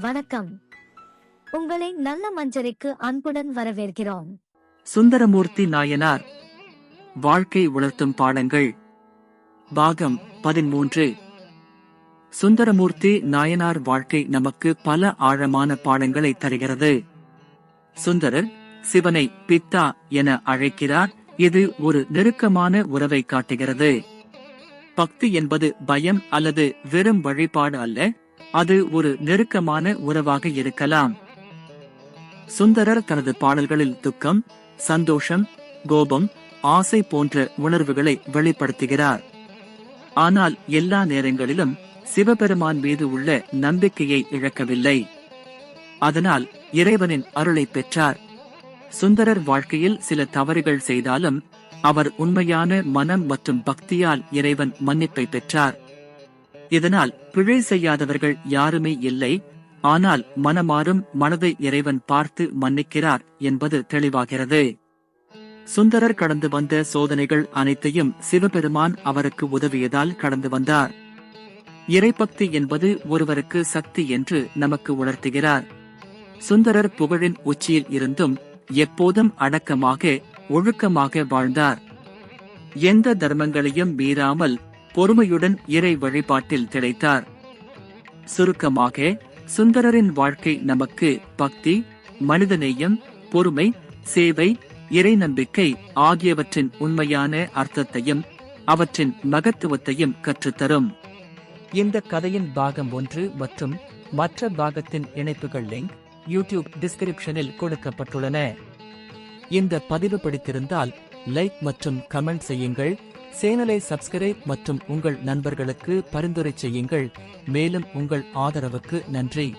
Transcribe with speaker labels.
Speaker 1: வணக்கம். உங்களை நல்ல மஞ்சரிக்கு அன்புடன் வரவேற்கிறோம்.
Speaker 2: சுந்தரமூர்த்தி நாயனார் வாழ்க்கை உணர்த்தும் பாடங்கள் பாகம் பதிமூன்று சுந்தரமூர்த்தி நாயனார் வாழ்க்கை நமக்கு பல ஆழமான பாடங்களை தருகிறது. சுந்தரர் சிவனை பித்தா என அழைக்கிறார். இது ஒரு நெருக்கமான உறவை காட்டுகிறது. பக்தி என்பது பயம் அல்லது வெறும் வழிபாடு அல்ல அது ஒரு நெருக்கமான உறவாக இருக்கலாம். சுந்தரர் தனது பாடல்களில் துக்கம் சந்தோஷம் கோபம் ஆசை போன்ற உணர்வுகளை வெளிப்படுத்துகிறார். ஆனால் எல்லா நேரங்களிலும் சிவபெருமான் மீது உள்ள நம்பிக்கையை இழக்கவில்லை. அதனால் இறைவனின் அருளை பெற்றார். சுந்தரர் வாழ்க்கையில் சில தவறுகள் செய்தாலும் அவர் உண்மையான மனம் மற்றும் பக்தியால் இறைவன் மன்னிப்பை பெற்றார். இதனால் பிழை செய்யாதவர்கள் யாருமே இல்லை. ஆனால் மனமாறும் மனதை இறைவன் பார்த்து மன்னிக்கிறார் என்பது தெளிவாகிறது. சுந்தரர் கடந்து வந்த சோதனைகள் அனைத்தையும் சிவபெருமான் அவருக்கு உதவியதால் கடந்து வந்தார். இறைபக்தி என்பது ஒருவருக்கு சக்தி என்று நமக்கு உணர்த்துகிறார். சுந்தரர் புகழின் உச்சியில் இருந்தும் எப்போதும் அடக்கமாக ஒழுக்கமாக வாழ்ந்தார். எந்த தர்மங்களையும் மீறாமல் பொறுமையுடன் இறை வழிபாட்டில் திளைத்தார். சுருக்கமாக சுந்தரரின் வாழ்க்கை நமக்கு பக்தி மனிதநேயம் பொறுமை சேவை இறை நம்பிக்கை ஆகியவற்றின் உண்மையான அர்த்தத்தையும் அவற்றின் மகத்துவத்தையும் கற்றுத்தரும். இந்த கதையின் பாகம் ஒன்று மற்றும் மற்ற பாகத்தின் இணைப்புகள் லிங்க் யூடியூப் டிஸ்கிரிப்ஷனில் கொடுக்கப்பட்டுள்ளன. இந்த பதிவு பிடித்திருந்தால் லைக் மற்றும் கமெண்ட் செய்யுங்கள். சேனலை சப்ஸ்கிரைப் மற்றும் உங்கள் நண்பர்களுக்கு பரிந்துரை செய்யுங்கள். மேலும் உங்கள் ஆதரவுக்கு நன்றி.